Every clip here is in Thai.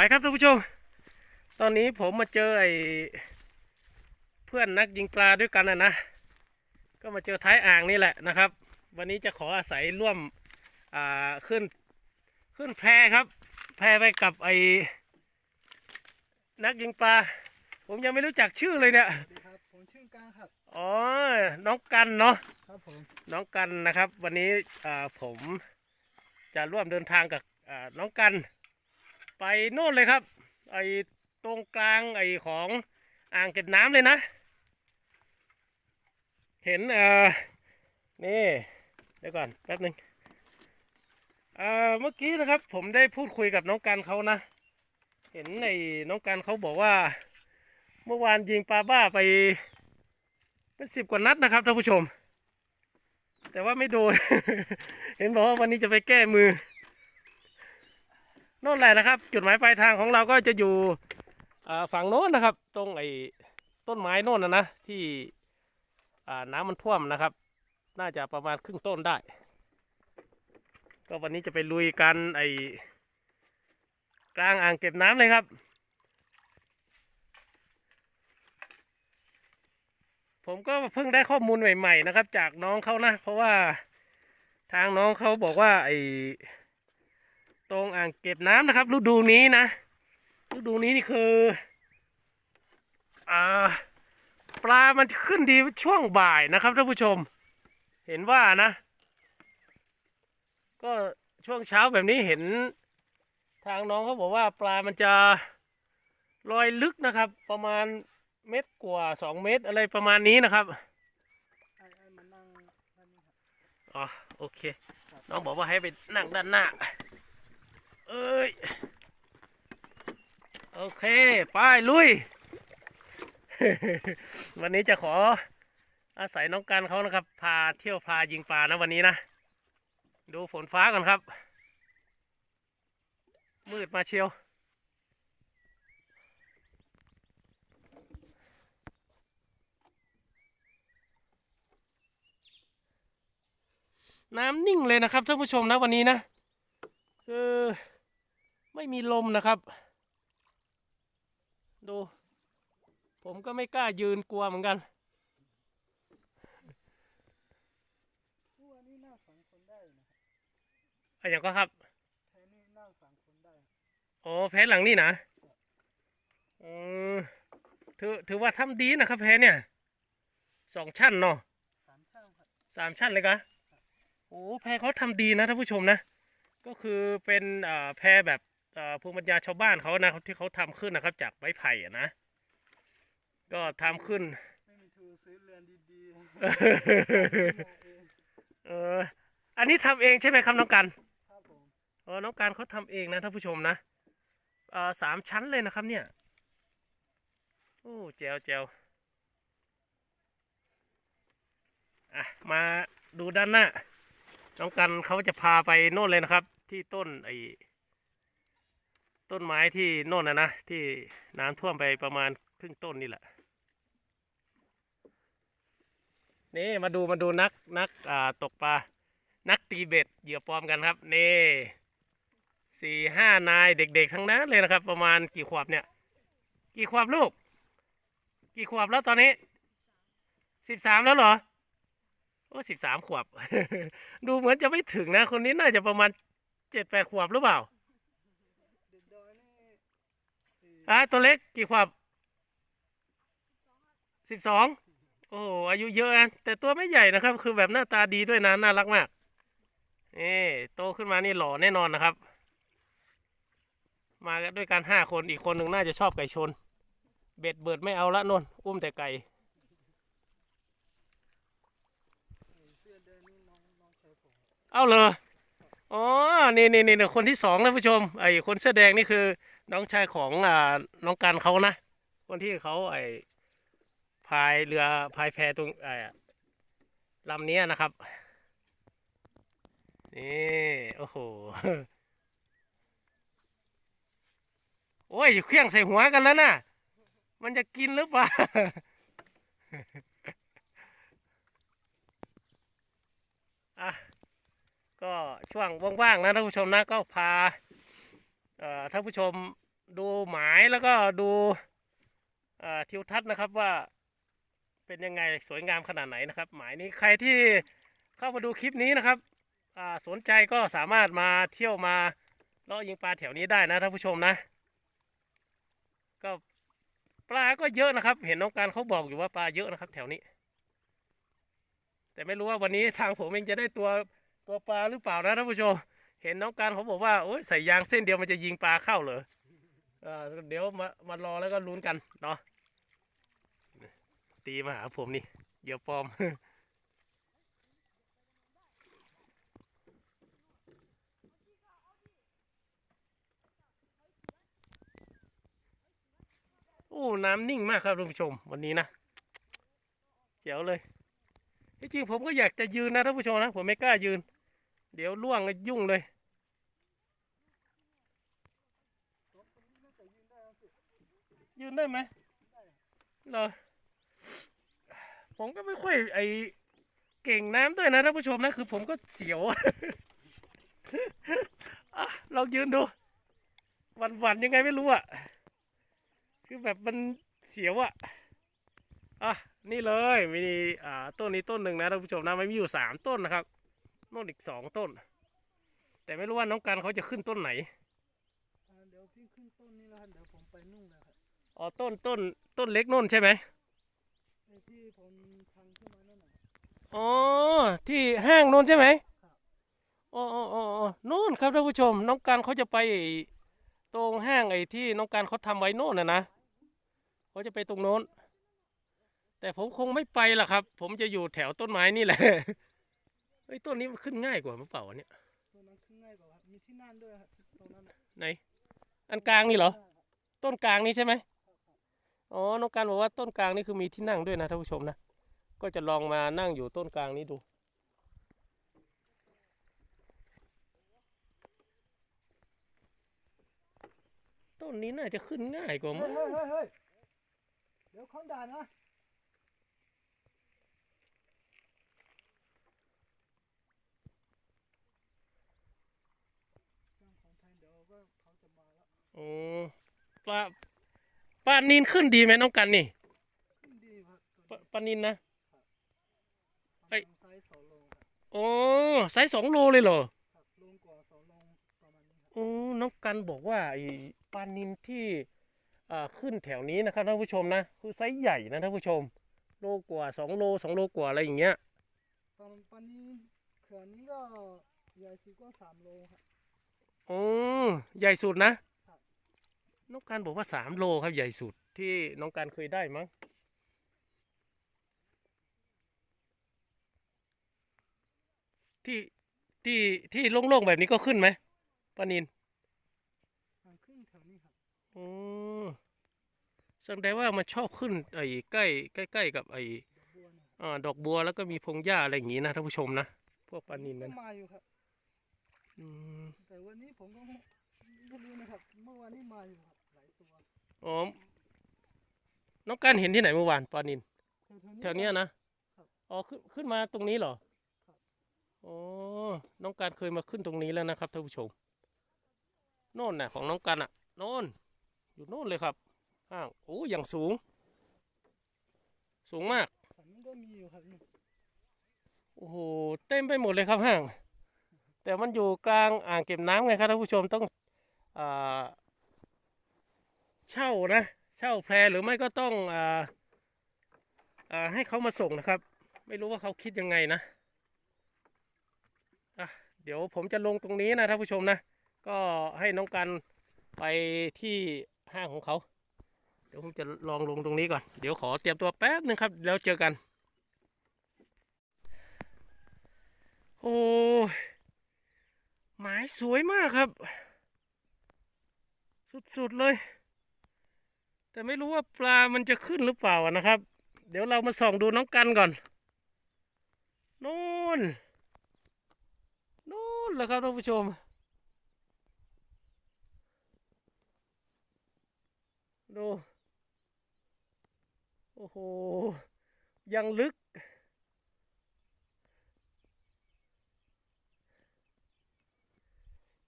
ไปครับท่านผู้ชม ตอนนี้ผมมาเจอไอ้เพื่อนนักยิงปลาด้วยกันนะนะ ก็มาเจอท้ายอ่างนี่แหละนะครับ วันนี้จะขออาศัยร่วมอ่าขึ้นขึ้นแพครับ แพไปกับไอ้นักยิงปลา ผมยังไม่รู้จักชื่อเลยเนี่ยสวัสดีครับ ผมชื่อก้างครับอ๋อน้องกันเนาะ ครับผมน้องกันนะครับ วันนี้อ่าผมจะร่วมเดินทางกับอ่าน้องกัน ไปโน่นเลยครับ ไอ้ตรงกลางไอ้ของอ่างเก็บน้ำเลยนะ เห็นเอ่อนี่เดี๋ยวก่อนแป๊บหนึ่งเอ่อเมื่อกี้นะครับ ผมได้พูดคุยกับน้องกันเขานะ เห็นไอ้น้องกันเขาบอกว่า เมื่อวานยิงปลาบ้าไปเป็นสิบกว่านัดนะครับท่านผู้ชม แต่ว่าไม่โดน เห็นบอกว่าวันนี้จะไปแก้มือ น่นแหละนะครับ จุดหมายปลายทางของเราก็จะอยู่ฝั่งโน้นนะครับ ตรงไอ้ต้นไม้โน่นนะนะที่น้ำมันท่วมนะครับ น่าจะประมาณครึ่งต้นได้ ก็วันนี้จะไปลุยกันไอ้กลางอ่างเก็บน้ำเลยครับ ผมก็เพิ่งได้ข้อมูลใหม่ ๆ นะครับ จากน้องเขานะ เพราะว่าทางน้องเขาบอกว่าไอ้ ตรงอ่างเก็บน้ำนะครับฤดูนี้นะฤดูนี้นี่คืออ่าปลามันขึ้นดีช่วงบ่ายนะครับท่านผู้ชม เห็นว่านะ ก็ช่วงเช้าแบบนี้เห็นทางน้องเขาบอกว่าปลามันจะลอยลึกนะครับ ประมาณเมตรกว่าสองเมตรอะไรประมาณนี้นะครับไอ้ไอ้มานั่งด้านนี้ครับอ๋อโอเค น้องบอกว่าให้ไปนั่งด้านหน้า เอ้ย โอเค ไปลุย วันนี้จะขออาศัยน้องกันเขานะครับ พาเที่ยวพายิงปลานะวันนี้นะ ดูฝนฟ้าก่อนครับ มืดมาเชียว น้ำนิ่งเลยนะครับท่านผู้ชมนะวันนี้นะ ไม่มีลมนะครับ ดู ผมก็ไม่กล้ายืนกลัวเหมือนกันทุกวันนี้น่าฝังคนได้นะอะไรอย่างก็ครับแทนนี่น่าฝังคนได้อ๋อแพ้หลังนี่นะอืมถือถือว่าทำดีนะครับแพ้เนี่ยสองชั้นเนาะสามช่างครับสามชั้นเลยกะโอ้แพเขาทำดีนะท่านผู้ชมนะ ก็คือเป็นอ่าแพแบบ ภูมิปัญญาชาวบ้านเขานะที่เขาทำขึ้นนะครับ จากไม้ไผ่อะนะ ก็ทำขึ้นไม่มีทุนซื้อเรือนดีๆมาเองเอออันนี้ทำเองใช่ไหมครับน้องกันครับผมเออน้องการเขาทำเองนะท่านผู้ชมนะเอ่อสามชั้นเลยนะครับ เนี่ยโอ้เจวเจวอะมาดูด้านหน้าน้องกันเขาจะพาไปโน่นเลยนะครับ ที่ต้นไอ้ ต้นไม้ที่โน่นนะนะ ที่น้ำท่วมไปประมาณครึ่งต้นนี่แหละ นี่มาดูมาดูนักนักอ่าตกปลา นักตีเบ็ดเหยื่อปลอมกันครับ นี่สี่ห้านายเด็กๆทั้งนั้นเลยนะครับ ประมาณกี่ขวบเนี่ย กี่ขวบลูก กี่ขวบแล้วตอนนี้สิบสามแล้วเหรอโอ้สิบสามขวบ ดูเหมือนจะไม่ถึงนะ คนนี้น่าจะประมาณเจ็ดแปดขวบหรือเปล่า เด็กดอยนี่เอะตัวเล็กกี่ขวบสิบสองโอ้โหอายุเยอะนะแต่ตัวไม่ใหญ่นะครับ คือแบบหน้าตาดีด้วยนะน่ารักมากนี่โตขึ้นมานี่หล่อแน่นอนนะครับ มากันด้วยกันห้าคนอีกคนหนึ่งน่าจะชอบไก่ชน เบ็ดเบิดไม่เอาละนนอุ้มแต่ไก่อ้เอแดงนี่น้องน้องชายเอาเลยอ๋อนี่นี่นี่คนที่สองนะผู้ชมไอ้คนเสื้อแดงนี่คือ น้องชายของอ่าน้องกันเขานะคนที่เขาไอพายเรือพายแพตรงไอลำนี้นะครับนี่โอ้โหโอ้ยเครื่องใส่หัวกันแล้วนะมันจะกินหรือเปล่าอะก็ช่วงว่างๆนะท่านผู้ชมนะก็พา ท่านผู้ชมดูหมายแล้วก็ดูทิวทัศน์นะครับว่าเป็นยังไงสวยงามขนาดไหนนะครับ หมายนี้ใครที่เข้ามาดูคลิปนี้นะครับสนใจก็สามารถมาเที่ยวมาเลาะยิงปลาแถวนี้ได้นะท่านผู้ชมนะ ก็ปลาก็เยอะนะครับ เห็นน้องการเขาบอกอยู่ว่าปลาเยอะนะครับ แถวนี้ แต่ไม่รู้ว่าวันนี้ทางผมเองจะได้ตัวตัวปลาหรือเปล่านะท่านผู้ชม เห็นน้องการเขาบอกว่าโอ้ยใส่ยางเส้นเดียวมันจะยิงปลาเข้าเหรอเดี๋ยวมามารอแล้วก็ลุ้นกันเนาะตีมาหาผมนี่เหยื่อปลอมโอ้น้ำนิ่งมากครับท่านผู้ชมวันนี้นะเจ๋วเลยที่จริงผมก็อยากจะยืนนะท่านผู้ชมนะผมไม่กล้ายืน เดี๋ยวล่วงแล้วยุ่งเลย ยืนได้ไหมเหรอผมก็ไม่ค่อยไอเก่งน้ำด้วยนะท่านผู้ชมนะ คือผมก็เสียวอะลองยืนดู วันวันยังไงไม่รู้อะ คือแบบมันเสียวอะอะนี่เลยมีอ่าต้นนี้ต้นหนึ่งนะท่านผู้ชมนะมันมีอยู่สามต้นนะครับ โน่นอีกสองต้น แต่ไม่รู้ว่าน้องกันเขาจะขึ้นต้นไหนอ่าเดี๋ยวพี่ขึ้นต้นนี้แล้วครับเดี๋ยวผมไปนู่นนะครับอ๋อต้นต้นต้นเล็กโน่นใช่ไหมไอ้ที่ผมทางขึ้นมานั่นน่ะอ๋อที่ห้างโน่นใช่ไหมครับอ๋ออ๋ออ๋ออ๋อโน่นครับท่านผู้ชม น้องการเขาจะไปไอ้ตรงห้างไอ้ที่น้องการเขาทำไว้โน่นนะนะเขาจะไปตรงโน้น แต่ผมคงไม่ไปล่ะครับ ผมจะอยู่แถวต้นไม้นี่แหละ เฮ้ยต้นนี้มันขึ้นง่ายกว่าหรือเปล่าวะเนี่ยตัวนั้นขึ้นง่ายกว่าครับมีที่นั่นด้วยครับตรงนั้นน่ะไหนอันกลางนี่เหรอได้ครับต้นกลางนี้ใช่ไหมอ๋อน้องการบอกว่าต้นกลางนี่คือมีที่นั่งด้วยนะท่านผู้ชมนะก็จะลองมานั่งอยู่ต้นกลางนี้ดู ต้นนี้น่าจะขึ้นง่ายกว่าเฮ้มั้ยงเฮ้ยเฮ้ยเฮ้ยเดี๋ยวเขาด่านะเรื่องของไทยเดี๋ยวก็เขาจะมาแล้ว โอ้ปลาปลานินขึ้นดีไหมน้องกันนี่ขึ้นดีครับปตัวลาปลานินนะนี้เอ้ยประมาณไซส์สองโลครับโอ้ไซส์สองโลเลยเหรอครับโลกว่าสองโลประมาณนี้ครับโอ้น้องกันบอกว่าไอ้ปลานินที่อ่าขึ้นแถวนี้นะครับท่านผู้ชมนะคือไซส์ใหญ่นะท่านผู้ชม โลกว่าสองโลสองโลกว่าอะไรอย่างเงี้ยตอนตอนนี้เขื่อนนี้ก็ใหญ่สุดก็สามโลครับ โอ้ใหญ่สุดนะครับ น้องการบอกว่าสามโลครับใหญ่สุดที่น้องการเคยได้มั้งที่ที่ที่โล่งๆแบบนี้ก็ขึ้นไหมปลานินอ่าขึ้นแถวนี้ครับโอ้แสดงว่ามันชอบขึ้นไอ้ใกล้ใกล้ใกล้กับไอ้ดอกบัวเนี่ยอ่าดอกบัวแล้วก็มีพงหญ้าอะไรอย่างงี้นะท่านผู้ชมนะพวกปลานินก็นั้นมาอยู่ครับอืมแต่วันนี้ผมก็ไม่ไม่รู้นะครับเมื่อวานนี้มาอยู่ อ๋อน้องการเห็นที่ไหนเมื่อวานปลานินแถวๆนี้แถวเนี้ยนะครับอ๋อขึ้นขึ้นมาตรงนี้เหรอครับอ๋อน้องการเคยมาขึ้นตรงนี้แล้วนะครับท่านผู้ชมโน่นน่ะของน้องการอะโน่นอยู่โน่นเลยครับห้างโอ้อย่างสูง สูงมากฝั่งนี้ก็มีอยู่ครับนี่โอ้โหเต็มไปหมดเลยครับห้าง แต่มันอยู่กลางอ่างเก็บน้ำไงครับท่านผู้ชมต้องอ่า เช่านะ เช่าแพรหรือไม่ก็ต้องอ่าอ่าให้เขามาส่งนะครับ ไม่รู้ว่าเขาคิดยังไงนะอะเดี๋ยวผมจะลงตรงนี้นะท่านผู้ชมนะ ก็ให้น้องกันไปที่ห้างของเขา เดี๋ยวผมจะลองลงตรงนี้ก่อน เดี๋ยวขอเตรียมตัวแป๊บนึงครับ แล้วเจอกัน โอ้ยหมายสวยมากครับ สุดๆเลย แต่ไม่รู้ว่าปลามันจะขึ้นหรือเปล่านะครับ เดี๋ยวเรามาส่องดูน้องกันก่อนนู่นนู่นแหละครับท่านผู้ชม ดู โอ้โห ยังลึก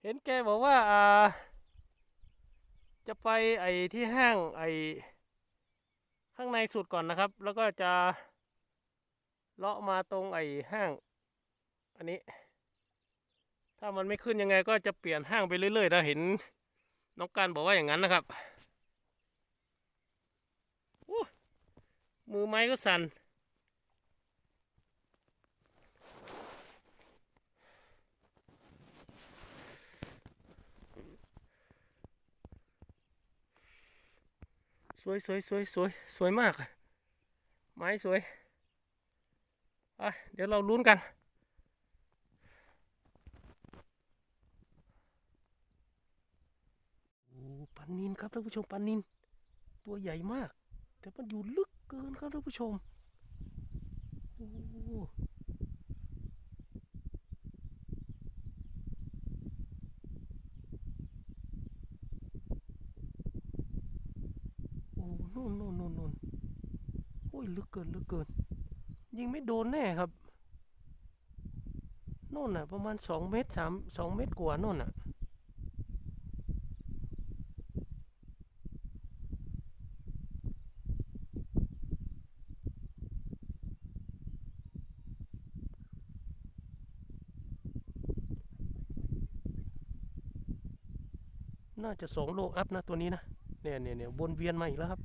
เห็นแกบอกว่าอ่า จะไปไอ้ที่ห้างไอ้ข้างในสุดก่อนนะครับ แล้วก็จะเลาะมาตรงไอ้ห้าง อันนี้ ถ้ามันไม่ขึ้นยังไงก็จะเปลี่ยนห้างไปเรื่อยๆนะเห็นน้องการบอกว่าอย่างนั้นนะครับมือไม้ก็สั่น สวยสวยสวยสวยสวยมาก ไม้สวยอะเดี๋ยวเราลุ้นกัน โอ้ปลานินครับท่านผู้ชมปลานิน ตัวใหญ่มาก แต่มันอยู่ลึกเกินครับท่านผู้ชม โอ้โอ้นู่นนู่นนู่นนู่นโอ้ ยลึกเกินลึกเกิน ยิงไม่โดนแน่ครับโน่นน่ะ ประมาณสองเมตรสามสองเมตรกว่าโน่นน่ะ น่าจะสองโลอัพนะตัวนี้นะเนี่ยเนี่ยเนี่ยวนเวียนมาอีกแล้วครับ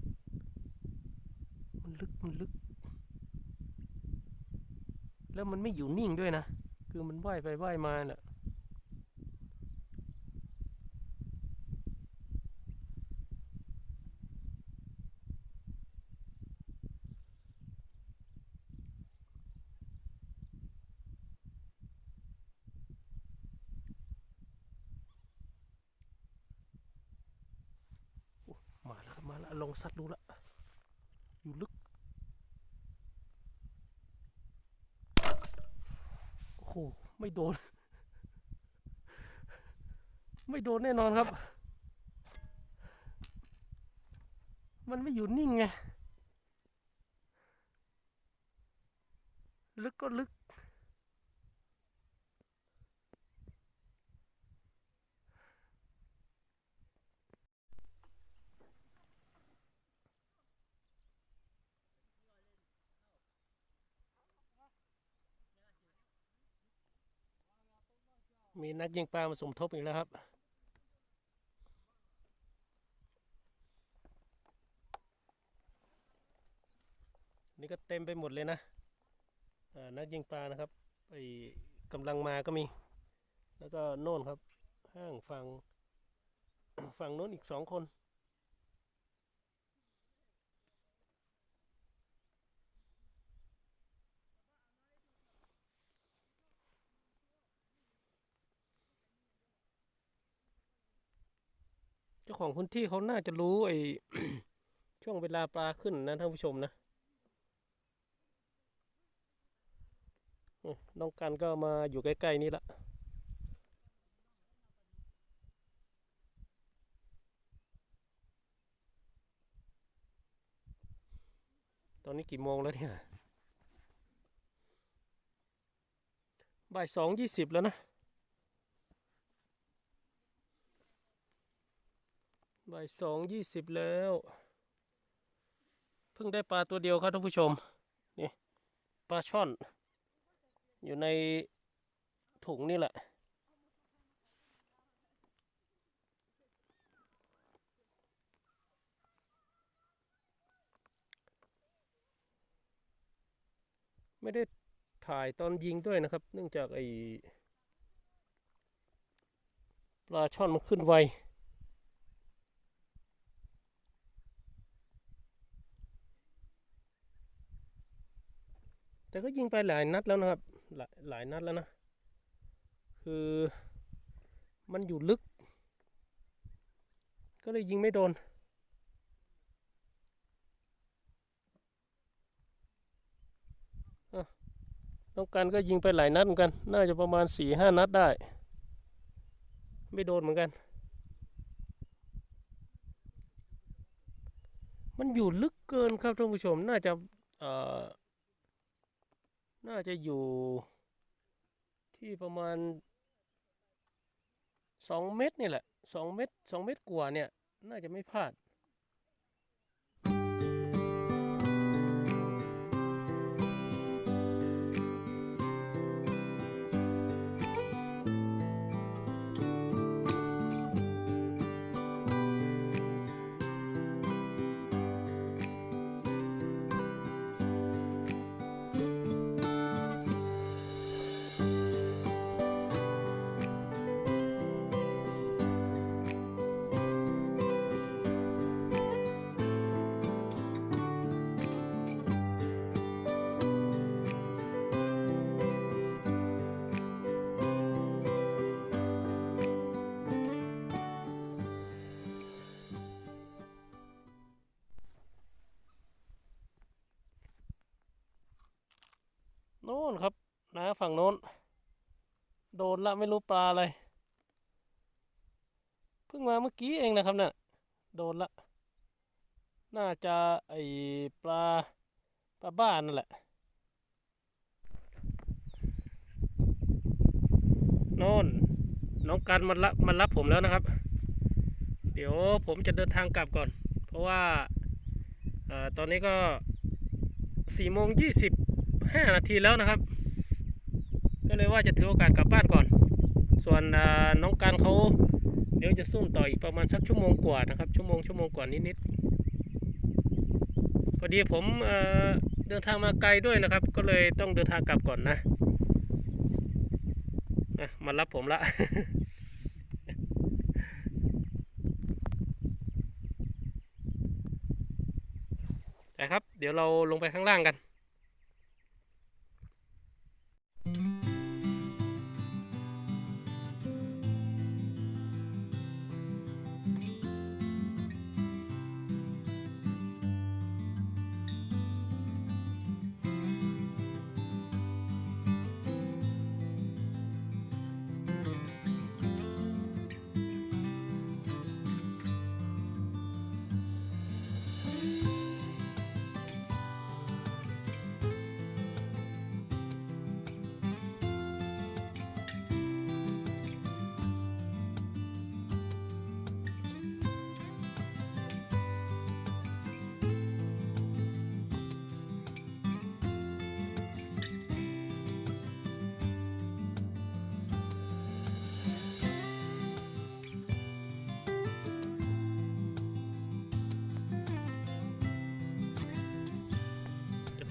มันลึก แล้วมันไม่อยู่นิ่งด้วยนะ คือมันว่ายไปว่ายมาแหละมาแล้วครับมาแล้วลองซัดดูละลึก โอ้โหไม่โดน ไม่โดนแน่นอนครับ มันไม่อยู่นิ่งไง ลึกก็ลึก มีนักยิงปลามาสมทบอีกแล้วครับ นี่ก็เต็มไปหมดเลยนะนักยิงปลานะครับไอ้กำลังมาก็มี แล้วก็โน่นครับ ห้างฝั่งฝั่งโน้นอีกสองคน ของพื้นที่เขาน่าจะรู้ไอ้ช่วงเวลาปลาขึ้นนะท่านผู้ชมนะน้องกันก็มาอยู่ใกล้ ๆ นี่ละตอนนี้กี่โมงแล้วเนี่ยบ่ายสองยี่สิบแล้วนะ บ่ายสองยี่สิบแล้ว เพิ่งได้ปลาตัวเดียวครับท่านผู้ชม นี่ปลาช่อน อยู่ในถุงนี่แหละ ไม่ได้ถ่ายตอนยิงด้วยนะครับ เนื่องจากไอ้ปลาช่อนมันขึ้นไว แต่ก็ยิงไปหลายนัดแล้วนะครับ หลายหลายนัดแล้วนะ คือมันอยู่ลึก ก็เลยยิงไม่โดนต้องการก็ยิงไปหลายนัดเหมือนกัน น่าจะประมาณสี่ห้านัดได้ ไม่โดนเหมือนกัน มันอยู่ลึกเกินครับท่านผู้ชม น่าจะเอ่อ น่าจะอยู่ที่ประมาณสองเมตรนี่แหละสองเมตรสองเมตรกว่าเนี่ย น่าจะไม่พลาด ฝั่งโน้น โดนละไม่รู้ปลาอะไร เพิ่งมาเมื่อกี้เองนะครับเนี่ยโดนละ น่าจะไอปลาปลาบ้านนั่นแหละโน่นน้องกันมันรับมันรับผมแล้วนะครับ เดี๋ยวผมจะเดินทางกลับก่อน เพราะว่าอตอนนี้ก็สี่โมงยี่สิบห้านาทีแล้วนะครับ ก็เลยว่าจะถือโอกาสกลับบ้านก่อน ส่วนน้องการเขาเดี๋ยวจะซุ่มต่ออีกประมาณสักชั่วโมงกว่านะครับ ชั่วโมงชั่วโมงกว่านิดๆพอดีผมเเดินทางมาไกลด้วยนะครับ ก็เลยต้องเดินทางกลับก่อนนะอะมารับผมละแต่ครับ เดี๋ยวเราลงไปข้างล่างกัน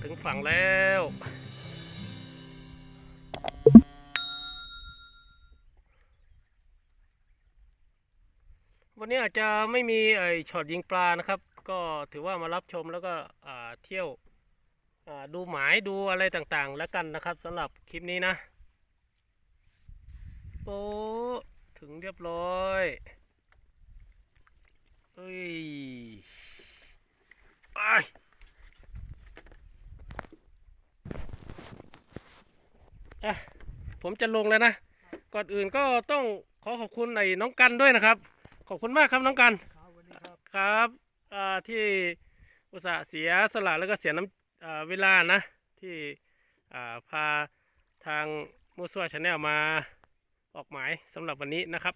ถึงฝั่งแล้ว วันนี้อาจจะไม่มีไอช็อตยิงปลานะครับ ก็ถือว่ามารับชมแล้วก็อ่าเที่ยวอ่าดูหมายดูอะไรต่างๆ แล้วกันนะครับสำหรับคลิปนี้นะโอ้ถึงเรียบร้อยเอ้ยไป อะผมจะลงแล้วนะ ก่อนอื่นก็ต้องขอขอบคุณไอ้น้องกันด้วยนะครับ ขอบคุณมากครับน้องกัน ครับวันนี้ครับครับอ่าที่อุตส่าห์เสียสละแล้วก็เสียน้ำอ่าเวลานะ ที่อ่าพาทางมูซัวชาแนลมาออกหมายสำหรับวันนี้นะครับ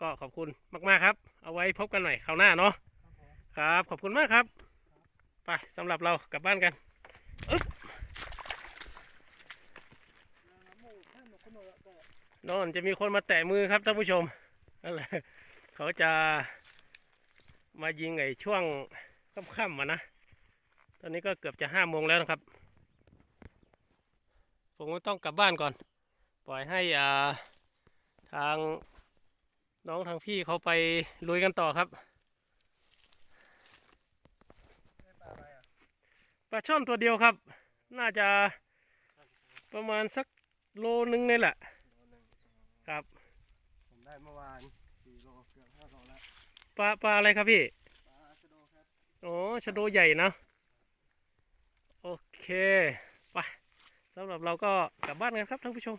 ก็ขอบคุณมากๆครับ เอาไว้พบกันใหม่คราวหน้าเนาะครับขอบคุณมากครับ ไปสำหรับเรากลับบ้านกันも นอนจะมีคนมาแตะมือครับท่านผู้ชมนั่นแหละเขาจะมายิงไอ้ช่วงค่ำๆมานะ ตอนนี้ก็เกือบจะห้าโมงแล้วนะครับ ผมต้องกลับบ้านก่อน ปล่อยให้อ่าทางน้องทางพี่เขาไปลุยกันต่อครับปลาช่อนตัวเดียวครับ น่าจะประมาณสักโลนึงนี่แหละ ครับผมได้เมื่อวานสี่โลเกือบห้าโลแล้วปลาปลาอะไรครับพี่ปลาชะโดครับโอ้ชะโดใหญ่นะโอเคไปสำหรับเราก็กลับบ้านกันครับท่านผู้ชม